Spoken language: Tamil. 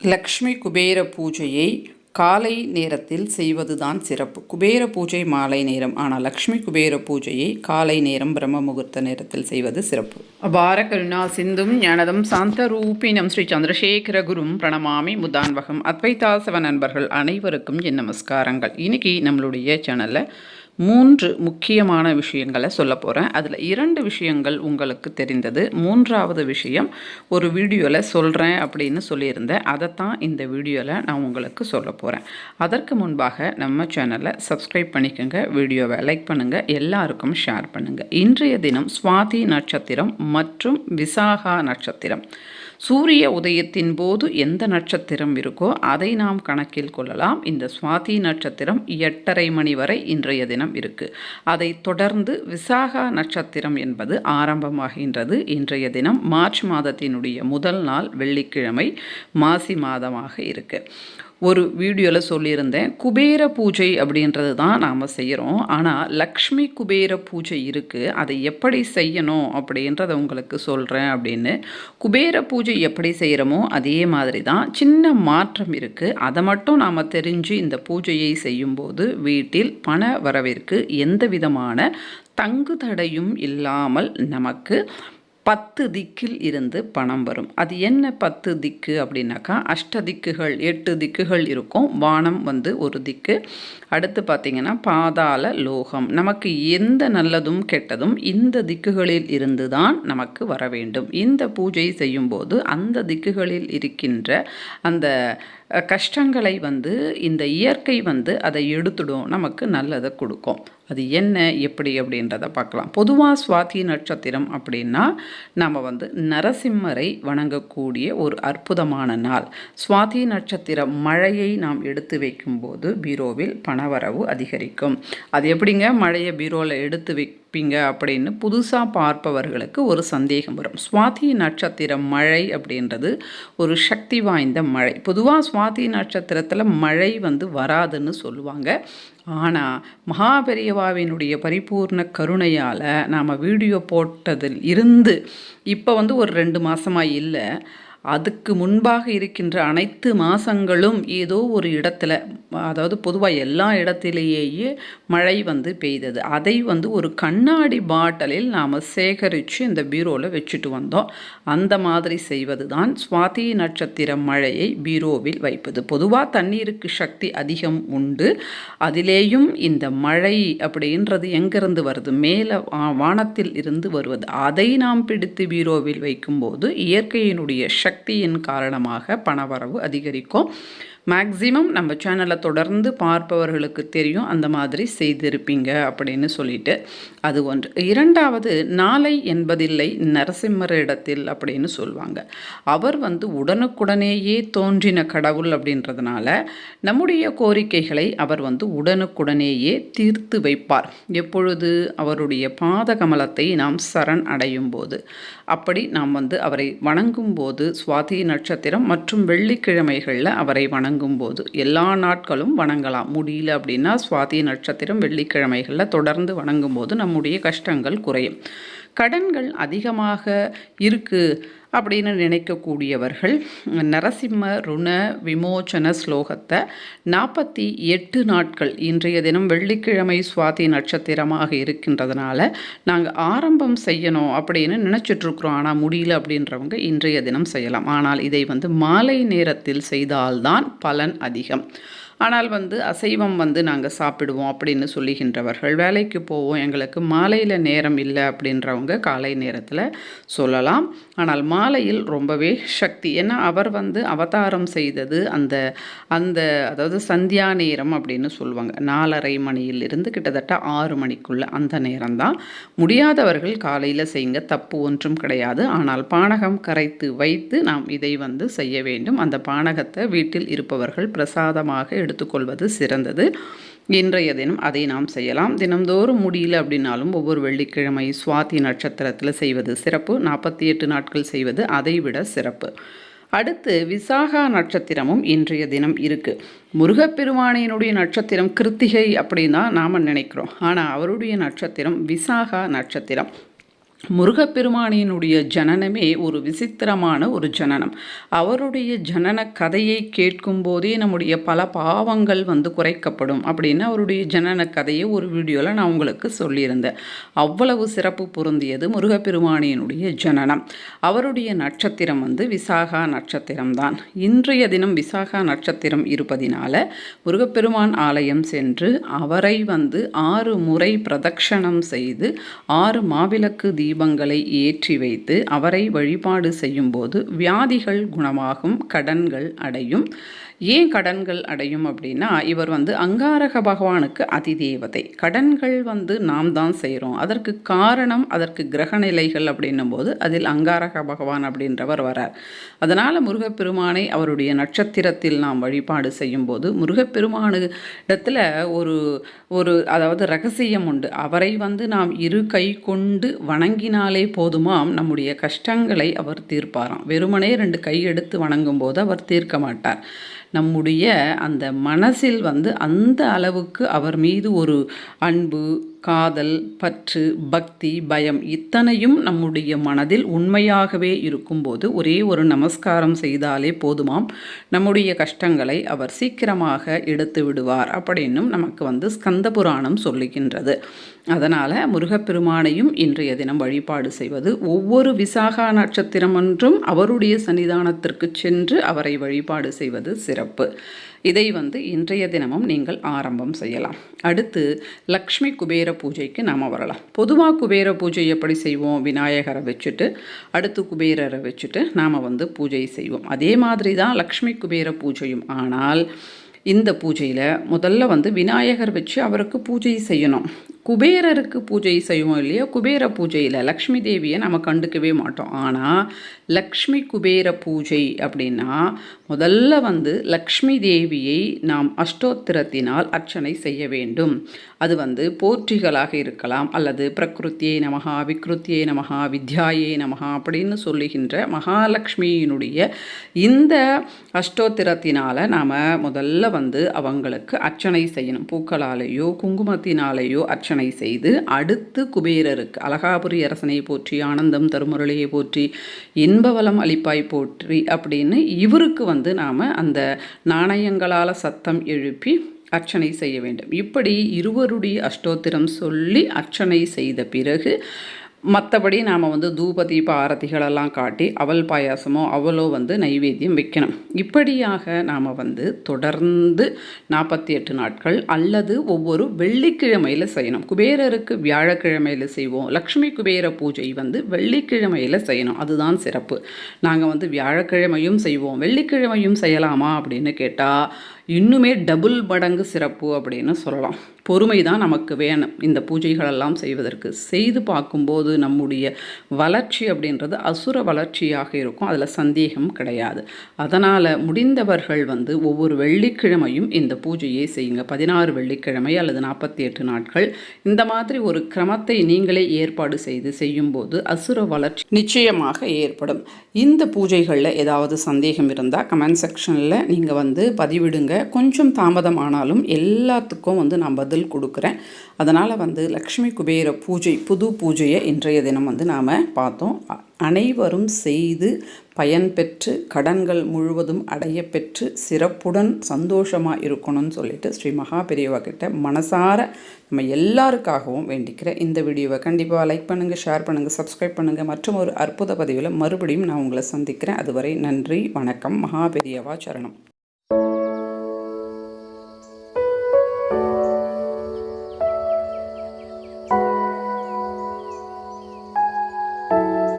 லக்ஷ்மி குபேர பூஜையை காலை நேரத்தில் செய்வதுதான் சிறப்பு. குபேர பூஜை மாலை நேரம். ஆனால் லக்ஷ்மி குபேர பூஜையை காலை நேரம் பிரம்ம முகூர்த்த நேரத்தில் செய்வது சிறப்பு. அபார கருணா சிந்தும் ஞானதம் சாந்த ரூபினம் ஸ்ரீ சந்திரசேகர குரும் பிரணமாமி முதான்வகம். அத்வைதாசவ நண்பர்கள் அனைவருக்கும் என் நமஸ்காரங்கள். இன்னைக்கு நம்மளுடைய சேனலில் மூன்று முக்கியமான விஷயங்களை சொல்ல போகிறேன் அதில் இரண்டு விஷயங்கள் உங்களுக்கு தெரிந்தது. மூன்றாவது விஷயம் ஒரு வீடியோவில் சொல்கிறேன் அப்படின்னு சொல்லியிருந்தேன். அதைத்தான் இந்த வீடியோவில் நான் உங்களுக்கு சொல்ல போகிறேன் அதற்கு முன்பாக நம்ம சேனலை சப்ஸ்கிரைப் பண்ணிக்கோங்க வீடியோவை லைக் பண்ணுங்கள் எல்லாருக்கும் ஷேர் பண்ணுங்கள் இன்றைய தினம் சுவாதி நட்சத்திரம் மற்றும் விசாகா நட்சத்திரம். சூரிய உதயத்தின் போது எந்த நட்சத்திரம் இருக்கோ அதை நாம் கணக்கில் கொள்ளலாம். இந்த சுவாதி நட்சத்திரம் எட்டரை மணி வரை இன்றைய தினம் இருக்கு. அதை தொடர்ந்து விசாகா நட்சத்திரம் என்பது ஆரம்பமாகின்றது. இன்றைய தினம் மார்ச் மாதத்தினுடைய முதல் நாள் வெள்ளிக்கிழமை மாசி மாதமாக இருக்குது ஒரு வீடியோவில் சொல்லியிருந்தேன். குபேர பூஜை அப்படின்றது தான் நாம் செய்கிறோம் ஆனால் லக்ஷ்மி குபேர பூஜை இருக்குது அதை எப்படி செய்யணும் அப்படின்றத உங்களுக்கு சொல்கிறேன் அப்படின்னு. குபேர பூஜை எப்படி செய்கிறோமோ அதே மாதிரி தான் சின்ன மாற்றம் இருக்குது அதை மட்டும் நாம் தெரிஞ்சு இந்த பூஜையை செய்யும்போது வீட்டில் பண வரவிற்கு எந்த விதமான தங்கு தடையும் இல்லாமல் நமக்கு பத்து திக்கில் இருந்து பணம் வரும். அது என்ன பத்து திக்கு அப்படின்னாக்கா அஷ்ட திக்குகள் எட்டு திக்குகள் இருக்கும். வானம் வந்து ஒரு திக்கு. அடுத்து பார்த்திங்கன்னா பாதாள லோகம். நமக்கு எந்த நல்லதும் கெட்டதும் இந்த திக்குகளில் இருந்து தான் நமக்கு வர வேண்டும். இந்த பூஜை செய்யும்போது அந்த திக்குகளில் இருக்கின்ற அந்த கஷ்டங்களை வந்து இந்த இயற்கை வந்து அதை எடுத்துடும். நமக்கு நல்லதை கொடுக்கும். அது என்ன எப்படி அப்படின்றத பார்க்கலாம். பொதுவாக சுவாதி நட்சத்திரம் அப்படின்னா நம்ம வந்து நரசிம்மரை வணங்கக்கூடிய ஒரு அற்புதமான நாள். சுவாதி நட்சத்திர மழையை நாம் எடுத்து வைக்கும்போது பீரோவில் பணவரவு அதிகரிக்கும். அது எப்படிங்க? மழையை பீரோவில் எடுத்து வை இருப்பீங்க அப்படின்னு புதுசாக பார்ப்பவர்களுக்கு ஒரு சந்தேகம் வரும். சுவாதி நட்சத்திர மழை அப்படின்றது ஒரு சக்தி வாய்ந்த மழை. பொதுவாக சுவாதி நட்சத்திரத்தில் மழை வந்து வராதுன்னு சொல்லுவாங்க. ஆனால் மகாபெரியவாவினுடைய பரிபூர்ண கருணையால் நாம் வீடியோ போட்டதில் இருந்து இப்போ வந்து ஒரு ரெண்டு மாதமாக இல்லை. அதுக்கு முன்பாக இருக்கின்ற அனைத்து மாதங்களும் ஏதோ ஒரு இடத்துல அதாவது பொதுவாக எல்லா இடத்திலேயே மழை வந்து பெய்தது. அதை வந்து ஒரு கண்ணாடி பாட்டலில் நாம் சேகரித்து இந்த பீரோவில் வச்சுட்டு வந்தோம். அந்த மாதிரி செய்வது தான் சுவாதி நட்சத்திர மழையை பீரோவில் வைப்பது. பொதுவாக தண்ணீருக்கு சக்தி அதிகம் உண்டு. அதிலேயும் இந்த மழை அப்படின்றது எங்கிருந்து வருது? மேலே வானத்தில் இருந்து வருவது. அதை நாம் பிடித்து பீரோவில் வைக்கும்போது இயற்கையினுடைய சக்தியின் காரணமாக பணவரவு அதிகரிக்கும். மேக்ஸிமம் நம்ம சேனலை தொடர்ந்து பார்ப்பவர்களுக்கு தெரியும் அந்த மாதிரி செய்திருப்பீங்க அப்படின்னு சொல்லிட்டு. அது ஒன்று. இரண்டாவது நாளை என்பதில்லை நரசிம்மரிடத்தில் அப்படின்னு சொல்லுவாங்க அவர் வந்து உடனுக்குடனேயே தோன்றின கடவுள் அப்படின்றதுனால நம்முடைய கோரிக்கைகளை அவர் வந்து உடனுக்குடனேயே தீர்த்து வைப்பார். எப்பொழுது? அவருடைய பாத கமலத்தை நாம் சரண் அடையும் போது. அப்படி நாம் வந்து அவரை வணங்கும் போது சுவாதி நட்சத்திரம் மற்றும் வெள்ளிக்கிழமைகளில் அவரை வணங்கும் வணங்கும் போது எல்லா நாட்களும் வணங்கலாம். முடியல அப்படின்னா சுவாதி நட்சத்திரம் வெள்ளிக்கிழமைகளில் தொடர்ந்து வணங்கும் போது நம்முடைய கஷ்டங்கள் குறையும். கடன்கள் அதிகமாக இருக்குது அப்படின்னு நினைக்கக்கூடியவர்கள் நரசிம்ம ருண விமோச்சன ஸ்லோகத்தை நாற்பத்தி எட்டு நாட்கள் இன்றைய தினம் வெள்ளிக்கிழமை சுவாதி நட்சத்திரமாக இருக்கின்றதுனால நாங்கள் ஆரம்பம் செய்யணும் அப்படின்னு நினச்சிட்ருக்குறோம். ஆனால் முடியல அப்படின்றவங்க இன்றைய தினம் செய்யலாம். ஆனால் இதை வந்து மாலை நேரத்தில் செய்தால்தான் பலன் அதிகம். ஆனால் வந்து அசைவம் வந்து நாங்கள் சாப்பிடுவோம் அப்படின்னு சொல்லுகின்றவர்கள் வேலைக்கு போவோம் எங்களுக்கு மாலையில் நேரம் இல்லை அப்படின்றவங்க காலை நேரத்தில் சொல்லலாம். ஆனால் மாலையில் ரொம்பவே சக்தி ஏன்னா அவர் வந்து அவதாரம் செய்தது அந்த அந்த அதாவது சந்தியா நேரம் அப்படின்னு சொல்லுவாங்க. நாலரை மணியிலிருந்து கிட்டத்தட்ட ஆறு மணிக்குள்ளே அந்த நேரம் தான். முடியாதவர்கள் காலையில் செய்யுங்க தப்பு ஒன்றும் கிடையாது. ஆனால் பானகம் கரைத்து வைத்து நாம் இதை வந்து செய்ய வேண்டும். அந்த பானகத்தை வீட்டில் இருப்பவர்கள் பிரசாதமாக எடுத்துக்கொள்வது சிறந்தது. இன்றைய தினம் அதை நாம் செய்யலாம். தினம்தோறும் முடியல அப்படின்னாலும் ஒவ்வொரு வெள்ளிக்கிழமை சுவாதி நட்சத்திரத்தில் செய்வது சிறப்பு. நாற்பத்தி எட்டு நாட்கள் செய்வது அதை விட சிறப்பு. அடுத்து விசாகா நட்சத்திரமும் இன்றைய தினம் இருக்குது முருகப்பெருமானினுடைய நட்சத்திரம் கிருத்திகை அப்படின்னு தான் நாம் நினைக்கிறோம். ஆனால் அவருடைய நட்சத்திரம் விசாகா நட்சத்திரம். முருகப்பெருமானினுடைய ஜனனமே ஒரு விசித்திரமான ஒரு ஜனனம். அவருடைய ஜனன கதையை கேட்கும்போதே நம்முடைய பல பாவங்கள் வந்து குறைக்கப்படும் அப்படின்னு அவருடைய ஜனன கதையை ஒரு வீடியோவில் நான் உங்களுக்கு சொல்லியிருந்தேன். அவ்வளவு சிறப்பு பொருந்தியது முருகப்பெருமானியினுடைய ஜனனம். அவருடைய நட்சத்திரம் வந்து விசாகா நட்சத்திரம் தான். இன்றைய தினம் விசாகா நட்சத்திரம் இருப்பதினால முருகப்பெருமான் ஆலயம் சென்று அவரை வந்து ஆறு முறை பிரதட்சணம் செய்து ஆறு மாவிளக்கு தீப தீபங்களை ஏற்றி வைத்து அவரை வழிபாடு செய்யும்போது வியாதிகள் குணமாகும் கடன்கள் அடையும். ஏன் கடன்கள் அடையும் அப்படின்னா இவர் வந்து அங்காரக பகவானுக்கு அதிதேவதை. கடன்கள் வந்து நாம் தான் செய்கிறோம் அதற்கு காரணம் அதற்கு கிரகநிலைகள் அப்படின்னும் போது அதில் அங்காரக பகவான் அப்படின்றவர் வரார் அதனால் முருகப்பெருமானை அவருடைய நட்சத்திரத்தில் நாம் வழிபாடு செய்யும்போது முருகப்பெருமானிடத்தில் ஒரு ஒரு அதாவது ரகசியம் உண்டு. அவரை வந்து நாம் இரு கை கொண்டு வணங்கினாலே போதுமாம். நம்முடைய கஷ்டங்களை அவர் தீர்ப்பாராம். வெறுமனே ரெண்டு கை எடுத்து வணங்கும் போது அவர் தீர்க்க மாட்டார். நம்முடைய அந்த மனசில் வந்து அந்த அளவுக்கு அவர் மீது ஒரு அன்பு காதல் பற்று பக்தி பயம் இத்தனையும் நம்முடைய மனதில் உண்மையாகவே இருக்கும்போது ஒரே ஒரு நமஸ்காரம் செய்தாலே போதுமாம். நம்முடைய கஷ்டங்களை அவர் சீக்கிரமாக எடுத்து விடுவார் அப்படின்னும் நமக்கு வந்து ஸ்கந்த புராணம் சொல்லுகின்றது. அதனால் முருகப்பெருமானையும் இன்றைய தினம் வழிபாடு செய்வது ஒவ்வொரு விசாகா நட்சத்திரம் என்றும் அவருடைய சன்னிதானத்திற்கு சென்று அவரை வழிபாடு செய்வது சிறப்பு. இதை வந்து இன்றைய தினமும் நீங்கள் ஆரம்பம் செய்யலாம். அடுத்து லக்ஷ்மி குபேர பூஜைக்கு நாம் வரலாம். பொதுவாக குபேர பூஜை எப்படி செய்வோம்? விநாயகரை வச்சுட்டு அடுத்து குபேரரை வச்சுட்டு நாம் வந்து பூஜை செய்வோம். அதே மாதிரி தான் லக்ஷ்மி குபேர பூஜையும். ஆனால் இந்த பூஜையில் முதல்ல வந்து விநாயகர் வச்சு அவருக்கு பூஜை செய்யணும். குபேரருக்கு பூஜை செய்வோம் இல்லையா குபேர பூஜையில் லக்ஷ்மி தேவியை நம்ம கண்டுக்கவே மாட்டோம். ஆனால் லக்ஷ்மி குபேர பூஜை அப்படின்னா முதல்ல வந்து லக்ஷ்மி தேவியை நாம் அஷ்டோத்திரத்தினால் அர்ச்சனை செய்ய வேண்டும். அது வந்து போற்றிகளாக இருக்கலாம் அல்லது பிரகிருத்தியை நமகா விக்ருத்தியை நமகா வித்யாயே நமகா அப்படின்னு சொல்லுகின்ற மகாலட்சுமியினுடைய இந்த அஷ்டோத்திரத்தினால் நாம் முதல்ல வந்து அவங்களுக்கு அர்ச்சனை செய்யணும். பூக்களாலேயோ குங்குமத்தினாலேயோ அர்ச்சனை அர்ச்சனை செய்து அடுத்து குபேரருக்கு அழகாபுரி அரசனை போற்றி ஆனந்தம் தருமுரளியை போற்றி இன்பவலம் அளிப்பாய் போற்றி அப்படின்னு இவருக்கு வந்து நாம் அந்த நாணயங்களால் சத்தம் எழுப்பி அர்ச்சனை செய்ய வேண்டும். இப்படி இருவருடைய அஷ்டோத்திரம் சொல்லி அர்ச்சனை செய்த பிறகு மற்றபடி நாம் வந்து தூப தீப ஆரத்திகளெல்லாம் காட்டி அவல் பாயாசமோ அவளோ வந்து நைவேத்தியம் வைக்கணும். இப்படியாக நாம் வந்து தொடர்ந்து நாற்பத்தி எட்டு நாட்கள் அல்லது ஒவ்வொரு வெள்ளிக்கிழமையில் செய்யணும். குபேரருக்கு வியாழக்கிழமையில் செய்வோம். லக்ஷ்மி குபேர பூஜை வந்து வெள்ளிக்கிழமையில் செய்யணும். அதுதான் சிறப்பு. நாங்கள் வந்து வியாழக்கிழமையும் செய்வோம். வெள்ளிக்கிழமையும் செய்யலாமா அப்படின்னு கேட்டால் இன்னுமே டபுள் மடங்கு சிறப்பு அப்படின்னு சொல்லலாம். பொறுமை தான் நமக்கு வேணும். இந்த பூஜைகளெல்லாம் செய்வதற்கு. செய்து பார்க்கும்போது நம்முடைய வளர்ச்சி அப்படின்றது அசுர வளர்ச்சியாக இருக்கும். அதில் சந்தேகம் கிடையாது. அதனால் முடிந்தவர்கள் வந்து ஒவ்வொரு வெள்ளிக்கிழமையும் இந்த பூஜையை செய்யுங்க. பதினாறு வெள்ளிக்கிழமை அல்லது நாற்பத்தி எட்டு நாட்கள். இந்த மாதிரி ஒரு கிரமத்தை நீங்களே ஏற்பாடு செய்து செய்யும்போது அசுர வளர்ச்சி நிச்சயமாக ஏற்படும். இந்த பூஜைகளில் ஏதாவது சந்தேகம் இருந்தால் கமெண்ட் செக்ஷனில் நீங்கள் வந்து பதிவிடுங்க. கொஞ்சம் தாமதம் ஆனாலும் எல்லாத்துக்கும் வந்து நான் பதில் கொடுக்குறேன். அதனால் வந்து லக்ஷ்மி குபேர பூஜை புது பூஜையை இன்றைய தினம் வந்து நாம் பார்த்தோம். அனைவரும் செய்து பயன்பெற்று கடன்கள் முழுவதும் அடைய பெற்று சிறப்புடன் சந்தோஷமாக இருக்கணும்னு சொல்லிட்டு ஸ்ரீ மகா பெரியவா கிட்ட மனசார நம்ம எல்லாருக்காகவும் வேண்டிக்கிறேன். இந்த வீடியோவை கண்டிப்பாக லைக் பண்ணுங்கள் ஷேர் பண்ணுங்கள் சப்ஸ்கிரைப் பண்ணுங்கள் மற்றும் ஒரு அற்புத பதிவில் மறுபடியும் நான் உங்களை சந்திக்கிறேன். அதுவரை நன்றி வணக்கம். மகா பெரியவா சரணம்.